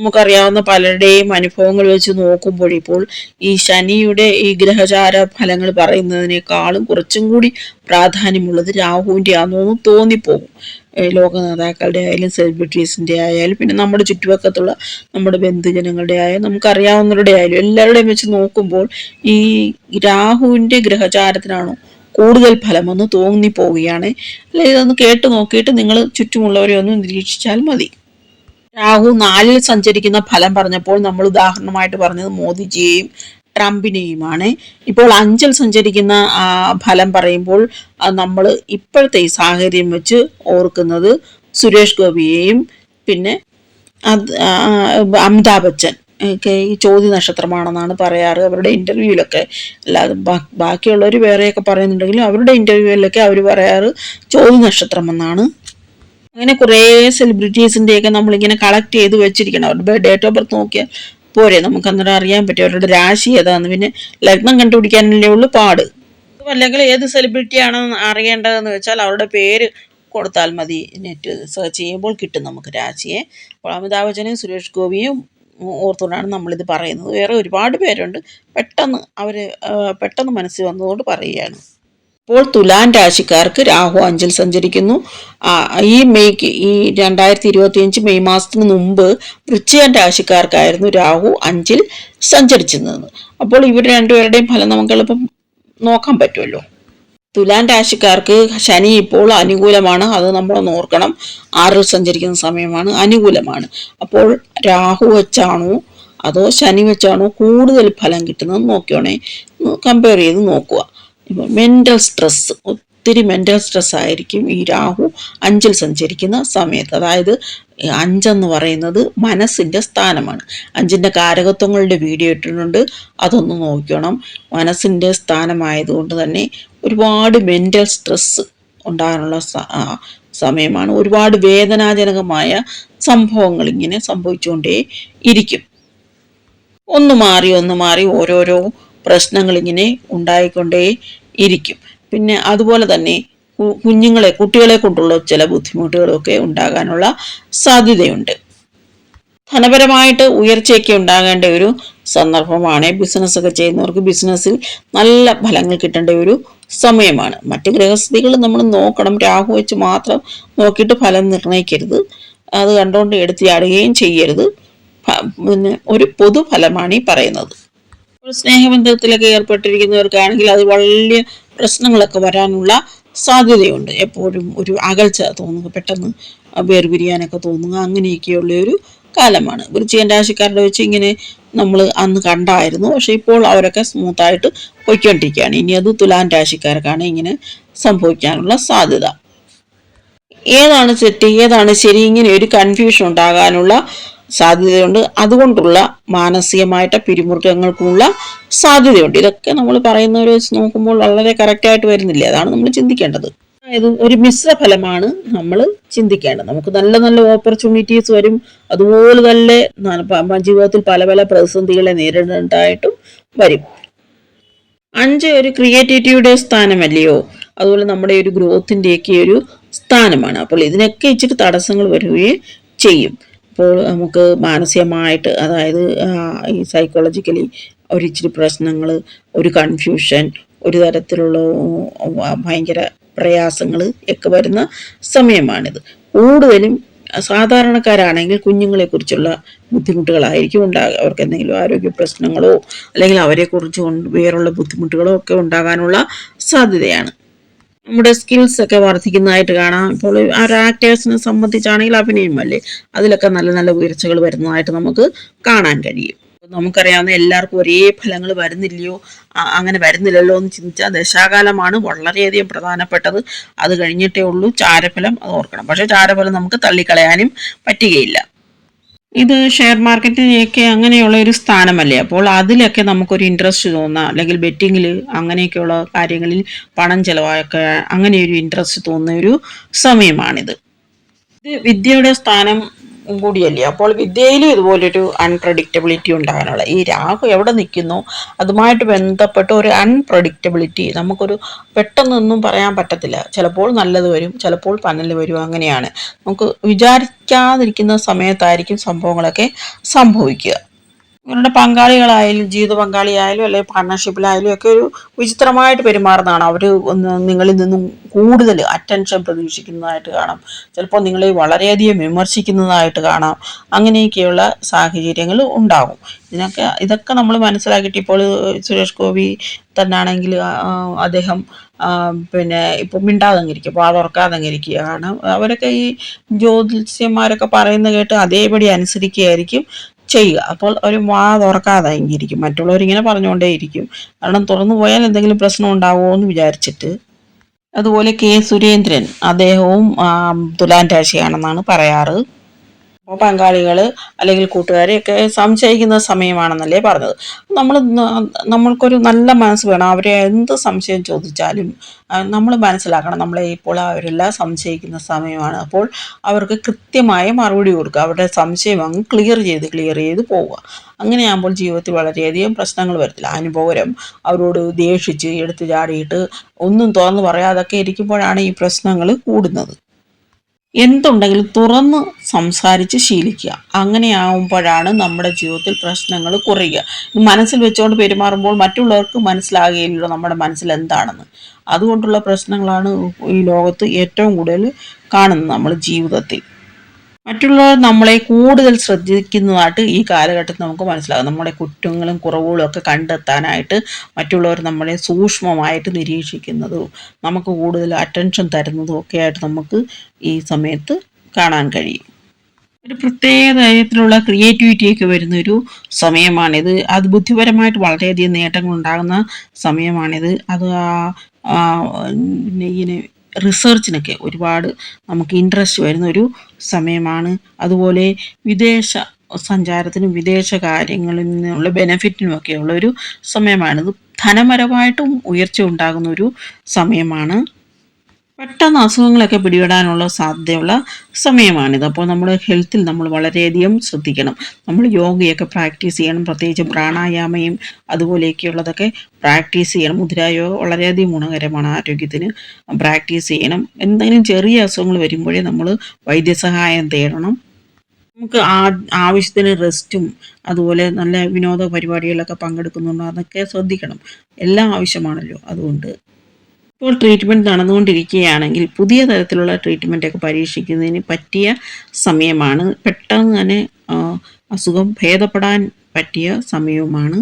നമുക്കറിയാവുന്ന പലരുടെയും അനുഭവങ്ങൾ വെച്ച് നോക്കുമ്പോൾ ഇപ്പോൾ ഈ ശനിയുടെ ഈ ഗ്രഹചാര ഫലങ്ങൾ പറയുന്നതിനേക്കാളും കുറച്ചും കൂടി പ്രാധാന്യമുള്ളത് രാഹുവിന്റെ ആണെന്ന് തോന്നിപ്പോകും. ലോക നേതാക്കളുടെ ആയാലും സെലിബ്രിറ്റീസിന്റെ ആയാലും പിന്നെ നമ്മുടെ ചുറ്റുവക്കത്തുള്ള നമ്മുടെ ബന്ധുജനങ്ങളുടെ ആയാലും നമുക്കറിയാവുന്നവരുടെ ആയാലും എല്ലാവരുടെയും വെച്ച് നോക്കുമ്പോൾ ഈ രാഹുവിന്റെ ഗ്രഹചാരത്തിനാണോ കൂടുതൽ ഫലമെന്ന് തോന്നിപ്പോവുകയാണ്. അല്ലെങ്കിൽ ഇതൊന്ന് കേട്ട് നോക്കിയിട്ട് നിങ്ങൾ ചുറ്റുമുള്ളവരെ ഒന്ന് നിരീക്ഷിച്ചാൽ മതി. രാഹു നാലിൽ സഞ്ചരിക്കുന്ന ഫലം പറഞ്ഞപ്പോൾ നമ്മൾ ഉദാഹരണമായിട്ട് പറഞ്ഞത് മോദിജിയെയും ട്രംപിനെയുമാണ്. ഇപ്പോൾ അഞ്ചിൽ സഞ്ചരിക്കുന്ന ഫലം പറയുമ്പോൾ നമ്മൾ ഇപ്പോഴത്തെ ഈ സാഹചര്യം വെച്ച് ഓർക്കുന്നത് സുരേഷ് ഗോപിയെയും പിന്നെ അമിതാഭ് ബച്ചൻ ഒക്കെ ഈ ചോദ്യ നക്ഷത്രമാണെന്നാണ് പറയാറ്. അവരുടെ ഇന്റർവ്യൂവിലൊക്കെ അല്ലാതെ ബാക്കിയുള്ളവർ വേറെയൊക്കെ പറയുന്നുണ്ടെങ്കിലും അവരുടെ ഇന്റർവ്യൂവിലൊക്കെ അവർ പറയാറ് ചോദ്യ നക്ഷത്രം എന്നാണ് അങ്ങനെ കുറേ സെലിബ്രിറ്റീസിന്റെയൊക്കെ നമ്മളിങ്ങനെ കളക്ട് ചെയ്ത് വെച്ചിരിക്കണം. അവരുടെ ഡേറ്റ് ഓഫ് ബർത്ത് നോക്കിയാൽ പോരെ. നമുക്ക് അന്നേരം അറിയാൻ പറ്റും. അവരുടെ രാശി ഏതാന്ന് പിന്നെ ലഗ്നം കണ്ടുപിടിക്കാനല്ലേ ഉള്ളൂ പാട്. അല്ലെങ്കിൽ ഏത് സെലിബ്രിറ്റി ആണെന്ന് അറിയേണ്ടതെന്ന് വെച്ചാൽ അവരുടെ പേര് കൊടുത്താൽ മതി. നെറ്റ് സെർച്ച് ചെയ്യുമ്പോൾ കിട്ടും നമുക്ക് രാശിയെ. അപ്പോൾ അമിതാഭ് ബച്ചനെയും സുരേഷ് ഗോപിയും ഓർത്തുകൊണ്ടാണ് നമ്മളിത് പറയുന്നത്. വേറെ ഒരുപാട് പേരുണ്ട്. പെട്ടെന്ന് അവർ പെട്ടെന്ന് മനസ്സിൽ വന്നതുകൊണ്ട് പറയുകയാണ്. ഇപ്പോൾ തുലാൻ രാശിക്കാർക്ക് രാഹു അഞ്ചിൽ സഞ്ചരിക്കുന്നു. ഈ മെയ്ക്ക് ഈ രണ്ടായിരത്തി ഇരുപത്തിയഞ്ച് മെയ് മാസത്തിന് മുമ്പ് വൃശ്ചിക രാശിക്കാർക്കായിരുന്നു രാഹു അഞ്ചിൽ സഞ്ചരിച്ചിരുന്നത്. അപ്പോൾ ഇവർ രണ്ടുപേരുടെയും ഫലം നമുക്ക് എളുപ്പം നോക്കാൻ പറ്റുമല്ലോ. തുലാൻ രാശിക്കാർക്ക് ശനി ഇപ്പോൾ അനുകൂലമാണ്. അത് നമ്മൾ ഓർക്കണം. ആറിൽ സഞ്ചരിക്കുന്ന സമയമാണ് അനുകൂലമാണ്. അപ്പോൾ രാഹു വെച്ചാണോ അതോ ശനി വെച്ചാണോ കൂടുതൽ ഫലം കിട്ടുന്നത് നോക്കിയോണേ. കമ്പയർ ചെയ്ത് നോക്കുക. മെന്റൽ സ്ട്രെസ് ഒത്തിരി മെന്റൽ സ്ട്രെസ് ആയിരിക്കും ഈ രാഹു അഞ്ചിൽ സഞ്ചരിക്കുന്ന സമയത്ത്. അതായത് അഞ്ചെന്ന് പറയുന്നത് മനസ്സിന്റെ സ്ഥാനമാണ്. അഞ്ചിന്റെ കാരകത്വങ്ങളുടെ വീഡിയോ ഇട്ടിട്ടുണ്ട്. അതൊന്ന് നോക്കണം മനസ്സിന്റെ സ്ഥാനമായതുകൊണ്ട് തന്നെ ഒരുപാട് മെന്റൽ സ്ട്രെസ് ഉണ്ടാകാനുള്ള സമയമാണ്. ഒരുപാട് വേദനാജനകമായ സംഭവങ്ങൾ ഇങ്ങനെ സംഭവിച്ചുകൊണ്ടേ ഇരിക്കും. ഒന്ന് മാറി ഒന്ന് മാറി ഓരോരോ പ്രശ്നങ്ങളിങ്ങനെ ഉണ്ടായിക്കൊണ്ടേ ഇരിക്കും. പിന്നെ അതുപോലെ തന്നെ കുഞ്ഞുങ്ങളെ കുട്ടികളെ കൊണ്ടുള്ള ചില ബുദ്ധിമുട്ടുകളൊക്കെ ഉണ്ടാകാനുള്ള സാധ്യതയുണ്ട്. ധനപരമായിട്ട് ഉയർച്ചയൊക്കെ ഉണ്ടാകേണ്ട ഒരു സന്ദർഭമാണ് ബിസിനസ് ഒക്കെ ചെയ്യുന്നവർക്ക് ബിസിനസ്സിൽ നല്ല ഫലങ്ങൾ കിട്ടേണ്ട ഒരു സമയമാണ്. മറ്റ് ഗൃഹസ്ഥിതികൾ നമ്മൾ നോക്കണം. രാഹു വെച്ച് മാത്രം നോക്കിയിട്ട് ഫലം നിർണയിക്കരുത്. അത് കണ്ടുകൊണ്ട് എടുത്ത് ചാടുകയും ചെയ്യരുത്. പിന്നെ ഒരു പൊതുഫലമാണ് ഈ പറയുന്നത്. സ്നേഹബന്ധത്തിലൊക്കെ ഏർപ്പെട്ടിരിക്കുന്നവർക്കാണെങ്കിൽ അത് വലിയ പ്രശ്നങ്ങളൊക്കെ വരാനുള്ള സാധ്യതയുണ്ട്. എപ്പോഴും ഒരു അകൽച്ച തോന്നുക പെട്ടെന്ന് വേർപിരിയാനൊക്കെ തോന്നുക അങ്ങനെയൊക്കെയുള്ള ഒരു കാലമാണ്. വൃശ്ചികൻ രാശിക്കാരുടെ വെച്ച് ഇങ്ങനെ നമ്മൾ അന്ന് കണ്ടായിരുന്നു. പക്ഷെ ഇപ്പോൾ അവരൊക്കെ സ്മൂത്തായിട്ട് പൊയ്ക്കൊണ്ടിരിക്കുകയാണ്. ഇനി അത് തുലാൻ രാശിക്കാർക്കാണ് ഇങ്ങനെ സംഭവിക്കാനുള്ള സാധ്യത. ഏതാണ് തെറ്റ്? ഏതാണ് ശരി? ഇങ്ങനെ ഒരു കൺഫ്യൂഷൻ ഉണ്ടാകാനുള്ള സാധ്യതയുണ്ട്. അതുകൊണ്ടുള്ള മാനസികമായിട്ട് പിരിമുറുക്കങ്ങൾക്കുള്ള സാധ്യതയുണ്ട്. ഇതൊക്കെ നമ്മൾ പറയുന്നവരെ വെച്ച് നോക്കുമ്പോൾ വളരെ കറക്റ്റായിട്ട് വരുന്നില്ല? അതാണ് നമ്മൾ ചിന്തിക്കേണ്ടത്. അതായത് ഒരു മിശ്ര ഫലമാണ് നമ്മൾ ചിന്തിക്കേണ്ടത്. നമുക്ക് നല്ല നല്ല ഓപ്പർച്യൂണിറ്റീസ് വരും. അതുപോലെ തന്നെ ജീവിതത്തിൽ പല പല പ്രതിസന്ധികളെ നേരിടേണ്ടതായിട്ടും വരും. അഞ്ച് ഒരു ക്രിയേറ്റിവിറ്റിയുടെ സ്ഥാനമല്ലയോ? അതുപോലെ നമ്മുടെ ഒരു ഗ്രോത്തിന്റെയൊക്കെ ഒരു സ്ഥാനമാണ്. അപ്പോൾ ഇതിനൊക്കെ ഇച്ചിരി തടസ്സങ്ങൾ വരികയും ചെയ്യും. അപ്പോൾ നമുക്ക് മാനസികമായിട്ട് അതായത് ഈ സൈക്കോളജിക്കലി ഒരു ഇച്ചിരി പ്രശ്നങ്ങൾ ഒരു കൺഫ്യൂഷൻ ഒരു തരത്തിലുള്ള ഭയങ്കര പ്രയാസങ്ങൾ ഒക്കെ വരുന്ന സമയമാണിത്. കൂടുതലും സാധാരണക്കാരാണെങ്കിൽ കുഞ്ഞുങ്ങളെക്കുറിച്ചുള്ള ബുദ്ധിമുട്ടുകളായിരിക്കും ഉണ്ടാകുക അവർക്ക് എന്തെങ്കിലും ആരോഗ്യ പ്രശ്നങ്ങളോ അല്ലെങ്കിൽ അവരെക്കുറിച്ച് വേറുള്ള ബുദ്ധിമുട്ടുകളോ ഒക്കെ ഉണ്ടാകാനുള്ള സാധ്യതയാണ്. നമ്മുടെ സ്കിൽസ് ഒക്കെ വർദ്ധിക്കുന്നതായിട്ട് കാണാം. ഇപ്പോൾ ആ ഒരു ആക്ടേഴ്സിനെ സംബന്ധിച്ചാണെങ്കിൽ അഭിനയമല്ലേ അതിലൊക്കെ നല്ല നല്ല ഉയർച്ചകൾ വരുന്നതായിട്ട് നമുക്ക് കാണാൻ കഴിയും. നമുക്കറിയാവുന്ന എല്ലാവർക്കും ഒരേ ഫലങ്ങൾ വരുന്നില്ലയോ? അങ്ങനെ വരുന്നില്ലല്ലോ എന്ന് ചിന്തിച്ചാൽ ദശാകാലമാണ് വളരെയധികം പ്രധാനപ്പെട്ടത്. അത് കഴിഞ്ഞിട്ടേ ഉള്ളൂ ചാരഫലം. അത് ഓർക്കണം. പക്ഷേ ചാരഫലം നമുക്ക് തള്ളിക്കളയാനും പറ്റുകയില്ല. ഇത് ഷെയർ മാർക്കറ്റിനെയൊക്കെ അങ്ങനെയുള്ള ഒരു സ്ഥാനമല്ലേ? അപ്പോൾ അതിലൊക്കെ നമുക്കൊരു ഇൻട്രസ്റ്റ് തോന്നാം. അല്ലെങ്കിൽ ബെറ്റിങ്ങിൽ അങ്ങനെയൊക്കെയുള്ള കാര്യങ്ങളിൽ പണം ചെലവാക്കുക അങ്ങനെ ഒരു ഇൻട്രസ്റ്റ് തോന്നുന്ന ഒരു സമയമാണിത്. ഇത് വിദ്യയുടെ സ്ഥാനം കൂടിയല്ലേ? അപ്പോൾ വിദ്യയിലും ഇതുപോലൊരു അൺപ്രഡിക്റ്റബിലിറ്റി ഉണ്ടാകാനുള്ള ഈ രാഹു എവിടെ നിൽക്കുന്നു? അതുമായിട്ട് ബന്ധപ്പെട്ട ഒരു അൺപ്രഡിക്റ്റബിലിറ്റി നമുക്കൊരു പെട്ടെന്നൊന്നും പറയാൻ പറ്റത്തില്ല. ചിലപ്പോൾ നല്ലത് വരും ചിലപ്പോൾ പന്നൽ വരും അങ്ങനെയാണ്. നമുക്ക് വിചാരിക്കാതിരിക്കുന്ന സമയത്തായിരിക്കും സംഭവങ്ങളൊക്കെ സംഭവിക്കുക. ഇവരുടെ പങ്കാളികളായാലും ജീവിത പങ്കാളിയായാലും അല്ലെങ്കിൽ പാർട്ണർഷിപ്പിലായാലും ഒക്കെ ഒരു വിചിത്രമായിട്ട് പെരുമാറുന്നതാണ്. അവർ നിങ്ങളിൽ നിന്നും കൂടുതൽ അറ്റൻഷൻ പ്രതീക്ഷിക്കുന്നതായിട്ട് കാണാം. ചിലപ്പോൾ നിങ്ങളെ വളരെയധികം വിമർശിക്കുന്നതായിട്ട് കാണാം. അങ്ങനെയൊക്കെയുള്ള സാഹചര്യങ്ങൾ ഉണ്ടാകും. ഇതിനൊക്കെ ഇതൊക്കെ നമ്മൾ മനസ്സിലാക്കിയിട്ട് ഇപ്പോൾ സുരേഷ് ഗോപി തന്നാണെങ്കിൽ അദ്ദേഹം പിന്നെ ഇപ്പം മിണ്ടാതങ്ങിരിക്കുക വാ തുറക്കാതങ്ങിരിക്കുക കാരണം അവരൊക്കെ ഈ ജ്യോതിസ്യന്മാരൊക്കെ പറയുന്ന കേട്ട് അതേപടി അനുസരിക്കുകയായിരിക്കും. ചെയ്യുക. അപ്പോൾ ഒരു വാ തുറക്കാതെ ഇരിക്കും. മറ്റുള്ളവരിങ്ങനെ പറഞ്ഞുകൊണ്ടേയിരിക്കും കാരണം തുറന്നു പോയാൽ എന്തെങ്കിലും പ്രശ്നം ഉണ്ടാവുമോ എന്ന് വിചാരിച്ചിട്ട്. അതുപോലെ കെ സുരേന്ദ്രൻ അദ്ദേഹവും തുലാൻ രാശിയാണെന്നാണ് പറയാറ്. പങ്കാളികൾ അല്ലെങ്കിൽ കൂട്ടുകാരെയൊക്കെ സംശയിക്കുന്ന സമയമാണെന്നല്ലേ പറഞ്ഞത്. നമ്മൾ നമ്മൾക്കൊരു നല്ല മനസ്സ് വേണം. അവരെ എന്ത് സംശയം ചോദിച്ചാലും നമ്മൾ മനസ്സിലാക്കണം. നമ്മളെ ഇപ്പോൾ അവരെല്ലാം സംശയിക്കുന്ന സമയമാണ്. അപ്പോൾ അവർക്ക് കൃത്യമായ മറുപടി കൊടുക്കുക. അവരുടെ സംശയം അങ്ങ് ക്ലിയർ ചെയ്ത് ക്ലിയർ ചെയ്ത് പോവുക. അങ്ങനെയാകുമ്പോൾ ജീവിതത്തിൽ വളരെയധികം പ്രശ്നങ്ങൾ വരത്തില്ല. അനുഭവരം അവരോട് ദേഷിച്ച് എടുത്തു ചാടിയിട്ട് ഒന്നും തുറന്ന് പറയാതൊക്കെ ഇരിക്കുമ്പോഴാണ് ഈ പ്രശ്നങ്ങൾ കൂടുന്നത്. എന്തുണ്ടെങ്കിലും തുറന്ന് സംസാരിച്ച് ശീലിക്കുക. അങ്ങനെയാവുമ്പോഴാണ് നമ്മുടെ ജീവിതത്തിൽ പ്രശ്നങ്ങൾ കുറയുക. മനസ്സിൽ വെച്ചുകൊണ്ട് പെരുമാറുമ്പോൾ മറ്റുള്ളവർക്ക് മനസ്സിലാകുകയില്ലല്ലോ നമ്മുടെ മനസ്സിൽ എന്താണെന്ന്. അതുകൊണ്ടുള്ള പ്രശ്നങ്ങളാണ് ഈ ലോകത്ത് ഏറ്റവും കൂടുതൽ കാണുന്നത് നമ്മൾ ജീവിതത്തിൽ. മറ്റുള്ളവർ നമ്മളെ കൂടുതൽ ശ്രദ്ധിക്കുന്നതായിട്ട് ഈ കാലഘട്ടത്തിൽ നമുക്ക് മനസ്സിലാകും. നമ്മുടെ കുറ്റങ്ങളും കുറവുകളും ഒക്കെ കണ്ടെത്താനായിട്ട് മറ്റുള്ളവർ നമ്മളെ സൂക്ഷ്മമായിട്ട് നിരീക്ഷിക്കുന്നതും നമുക്ക് കൂടുതൽ അറ്റൻഷൻ തരുന്നതും ഒക്കെ ആയിട്ട് നമുക്ക് ഈ സമയത്ത് കാണാൻ കഴിയും. ഒരു പ്രത്യേക തരത്തിലുള്ള ക്രിയേറ്റിവിറ്റി ഒക്കെ വരുന്ന ഒരു സമയമാണിത്. അത് ബുദ്ധിപരമായിട്ട് വളരെയധികം നേട്ടങ്ങൾ ഉണ്ടാകുന്ന സമയമാണിത്. അത് ഇങ്ങനെ റിസർച്ചിനൊക്കെ ഒരുപാട് നമുക്ക് ഇൻട്രസ്റ്റ് വരുന്ന ഒരു സമയമാണ്. അതുപോലെ വിദേശ സഞ്ചാരത്തിനും വിദേശ കാര്യങ്ങളിൽ നിന്നുള്ള ബെനഫിറ്റിനും ഒക്കെയുള്ള ഒരു സമയമാണിത് ധനപരമായിട്ടും ഉയർച്ച ഉണ്ടാകുന്ന ഒരു സമയമാണ്. പെട്ടെന്ന് അസുഖങ്ങളൊക്കെ പിടിപെടാനുള്ള സാധ്യതയുള്ള സമയമാണിത്. അപ്പോൾ നമ്മൾ ഹെൽത്തിൽ നമ്മൾ വളരെയധികം ശ്രദ്ധിക്കണം. നമ്മൾ യോഗയൊക്കെ പ്രാക്ടീസ് ചെയ്യണം. പ്രത്യേകിച്ച് പ്രാണായാമയും അതുപോലെയൊക്കെയുള്ളതൊക്കെ പ്രാക്ടീസ് ചെയ്യണം. മുദ്രായോഗ വളരെയധികം ഗുണകരമാണ് ആരോഗ്യത്തിന്. പ്രാക്ടീസ് ചെയ്യണം. എന്തെങ്കിലും ചെറിയ അസുഖങ്ങൾ വരുമ്പോഴേ നമ്മൾ വൈദ്യസഹായം തേടണം. നമുക്ക് ആ ആവശ്യത്തിന് റെസ്റ്റും അതുപോലെ നല്ല വിനോദ പരിപാടികളൊക്കെ പങ്കെടുക്കുന്നുണ്ടോ. അതൊക്കെ ശ്രദ്ധിക്കണം. എല്ലാം ആവശ്യമാണല്ലോ. അതുകൊണ്ട് ഇപ്പോൾ ട്രീറ്റ്മെന്റ് നടന്നുകൊണ്ടിരിക്കുകയാണെങ്കിൽ പുതിയ തരത്തിലുള്ള ട്രീറ്റ്മെന്റൊക്കെ പരീക്ഷിക്കുന്നതിന് പറ്റിയ സമയമാണ്. പെട്ടെന്ന് തന്നെ അസുഖം ഭേദപ്പെടാൻ പറ്റിയ സമയവുമാണ്.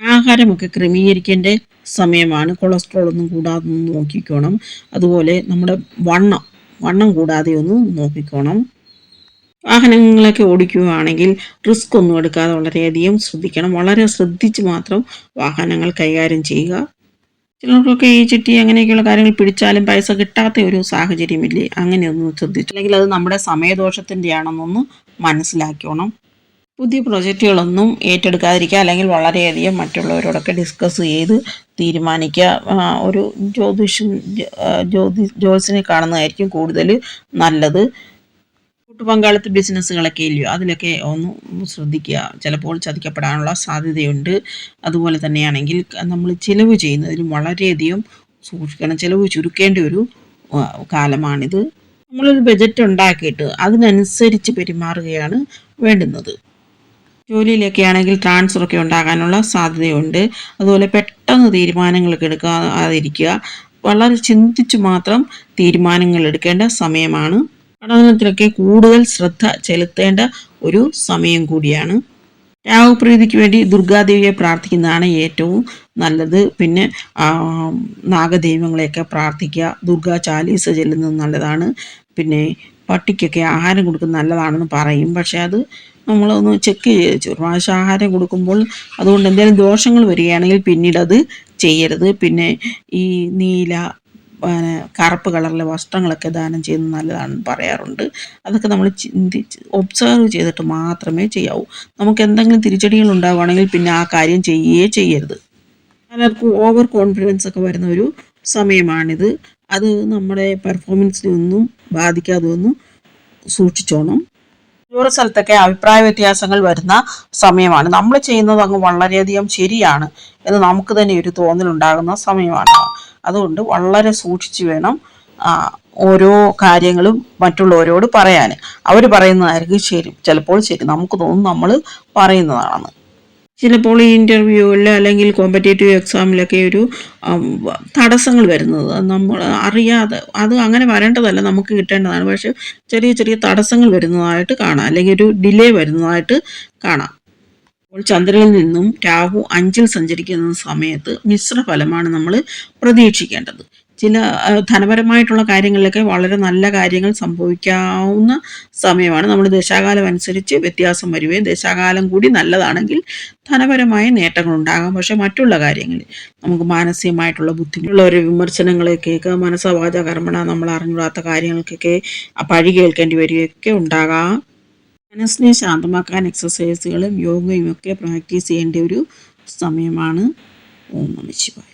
ആഹാരമൊക്കെ ക്രമീകരിക്കേണ്ട സമയമാണ്. കൊളസ്ട്രോൾ ഒന്നും കൂടാതെ ഒന്ന് നോക്കിക്കോണം. അതുപോലെ നമ്മുടെ വണ്ണം വണ്ണം കൂടാതെ ഒന്ന് നോക്കിക്കോണം. വാഹനങ്ങളൊക്കെ ഓടിക്കുകയാണെങ്കിൽ റിസ്ക് ഒന്നും എടുക്കാതെ വളരെയധികം ശ്രദ്ധിക്കണം. വളരെ ശ്രദ്ധിച്ച് മാത്രം വാഹനങ്ങൾ കൈകാര്യം ചെയ്യുക. ചിലർക്കൊക്കെ ഈ ചിട്ടി അങ്ങനെയൊക്കെയുള്ള കാര്യങ്ങൾ പിടിച്ചാലും പൈസ കിട്ടാത്ത ഒരു സാഹചര്യമില്ലേ? അങ്ങനെയൊന്നും ശ്രദ്ധിച്ചു. അല്ലെങ്കിൽ അത് നമ്മുടെ സമയദോഷത്തിന്റെ ആണെന്നൊന്ന് മനസ്സിലാക്കണം പുതിയ പ്രൊജക്റ്റുകളൊന്നും ഏറ്റെടുക്കാതിരിക്കുക അല്ലെങ്കിൽ വളരെയധികം മറ്റുള്ളവരോടൊക്കെ ഡിസ്കസ് ചെയ്ത് തീരുമാനിക്കുക. ഒരു ജ്യോതിഷൻ ജ്യോതി ജ്യോതിസിനെ കാണുന്നതായിരിക്കും കൂടുതൽ നല്ലത്. കൂട്ടുപങ്കാളിത്ത ബിസിനസ്സുകളൊക്കെ ഇല്ലയോ? അതിലൊക്കെ ഒന്ന് ശ്രദ്ധിക്കുക. ചിലപ്പോൾ ചതിക്കപ്പെടാനുള്ള സാധ്യതയുണ്ട്. അതുപോലെ തന്നെയാണെങ്കിൽ നമ്മൾ ചിലവ് ചെയ്യുന്നതിലും വളരെയധികം സൂക്ഷിക്കണം. ചിലവ് ചുരുക്കേണ്ട ഒരു കാലമാണിത്. നമ്മളൊരു ബജറ്റ് ഉണ്ടാക്കിയിട്ട് അതിനനുസരിച്ച് പെരുമാറുകയാണ് വേണ്ടുന്നത്. ജോലിയിലൊക്കെ ആണെങ്കിൽ ട്രാൻസ്ഫറൊക്കെ ഉണ്ടാകാനുള്ള സാധ്യതയുണ്ട്. അതുപോലെ പെട്ടെന്ന് തീരുമാനങ്ങളൊക്കെ എടുക്കാതിരിക്കുക. വളരെ ചിന്തിച്ച് മാത്രം തീരുമാനങ്ങൾ എടുക്കേണ്ട സമയമാണ്. പഠനത്തിലൊക്കെ കൂടുതൽ ശ്രദ്ധ ചെലുത്തേണ്ട ഒരു സമയം കൂടിയാണ്. രാഹുപ്രീതിക്ക് വേണ്ടി ദുർഗാദേവിയെ പ്രാർത്ഥിക്കുന്നതാണ് ഏറ്റവും നല്ലത്. പിന്നെ നാഗദൈവങ്ങളെയൊക്കെ പ്രാർത്ഥിക്കുക. ദുർഗാ ചാലീസ ചെല്ലുന്നത് നല്ലതാണ്. പിന്നെ പട്ടിക്കൊക്കെ ആഹാരം കൊടുക്കുന്നത് നല്ലതാണെന്ന് പറയും. പക്ഷേ അത് നമ്മളൊന്ന് ചെക്ക് ചെയ്ത് പ്രാവശ്യം ആഹാരം കൊടുക്കുമ്പോൾ അതുകൊണ്ട് എന്തെങ്കിലും ദോഷങ്ങൾ വരികയാണെങ്കിൽ പിന്നീട് അത് ചെയ്യരുത്. പിന്നെ ഈ നീല കറുപ്പ് കളറിലെ വസ്ത്രങ്ങളൊക്കെ ദാനം ചെയ്യുന്നത് നല്ലതാണെന്ന് പറയാറുണ്ട്. അതൊക്കെ നമ്മൾ ചിന്തിച്ച് ഒബ്സർവ് ചെയ്തിട്ട് മാത്രമേ ചെയ്യാവൂ. നമുക്ക് എന്തെങ്കിലും തിരിച്ചടികൾ ഉണ്ടാവുകയാണെങ്കിൽ പിന്നെ ആ കാര്യം ചെയ്യേ ചെയ്യരുത്. പലർക്കും ഓവർ കോൺഫിഡൻസ് ഒക്കെ വരുന്ന ഒരു സമയമാണിത്. അത് നമ്മുടെ പെർഫോമൻസിനൊന്നും ബാധിക്കാതെ ഒന്നും സൂക്ഷിച്ചോണം. ദൂര സ്ഥലത്തൊക്കെ അഭിപ്രായ വ്യത്യാസങ്ങൾ വരുന്ന സമയമാണ്. നമ്മൾ ചെയ്യുന്നത് അങ്ങ് വളരെയധികം ശരിയാണ് എന്ന് നമുക്ക് തന്നെ ഒരു തോന്നലുണ്ടാകുന്ന സമയമാണ്. അതുകൊണ്ട് വളരെ സൂക്ഷിച്ചു വേണം ഓരോ കാര്യങ്ങളും മറ്റുള്ളവരോട് പറയാൻ അവർ പറയുന്നതായിരിക്കും ശരി. ചിലപ്പോൾ ശരി. നമുക്ക് തോന്നും നമ്മൾ പറയുന്നതാണെന്ന്. ചിലപ്പോൾ ഈ ഇന്റർവ്യൂവിൽ അല്ലെങ്കിൽ കോമ്പറ്റേറ്റീവ് എക്സാമിലൊക്കെ ഒരു തടസ്സങ്ങൾ വരുന്നത്. നമ്മൾ അറിയാതെ അത് അങ്ങനെ വരേണ്ടതല്ല. നമുക്ക് കിട്ടേണ്ടതാണ്. പക്ഷേ ചെറിയ ചെറിയ തടസ്സങ്ങൾ വരുന്നതായിട്ട് കാണാം. അല്ലെങ്കിൽ ഒരു ഡിലേ വരുന്നതായിട്ട് കാണാം. അപ്പോൾ ചന്ദ്രനിൽ നിന്നും രാഹു അഞ്ചിൽ സഞ്ചരിക്കുന്ന സമയത്ത് മിശ്ര ഫലമാണ് നമ്മൾ പ്രതീക്ഷിക്കേണ്ടത്. ചില ധനപരമായിട്ടുള്ള കാര്യങ്ങളിലൊക്കെ വളരെ നല്ല കാര്യങ്ങൾ സംഭവിക്കാവുന്ന സമയമാണ്. നമ്മൾ ദശാകാലം അനുസരിച്ച് വ്യത്യാസം വരുകയും ദശാകാലം കൂടി നല്ലതാണെങ്കിൽ ധനപരമായ നേട്ടങ്ങൾ ഉണ്ടാകാം. പക്ഷെ മറ്റുള്ള കാര്യങ്ങളിൽ നമുക്ക് മാനസികമായിട്ടുള്ള ബുദ്ധിമുട്ടുള്ള ഒരു വിമർശനങ്ങളെ കേൾക്കുക മനസ്സവാച കർമ്മണ നമ്മൾ അറിഞ്ഞുകൂടാത്ത കാര്യങ്ങൾക്കൊക്കെ പഴി കേൾക്കേണ്ടി വരികയൊക്കെ ഉണ്ടാകാം. മനസ്സിനെ ശാന്തമാക്കാൻ എക്സസൈസുകളും യോഗയും ഒക്കെ പ്രാക്ടീസ് ചെയ്യേണ്ട ഒരു സമയമാണ് ഓം നമ ശിവായ.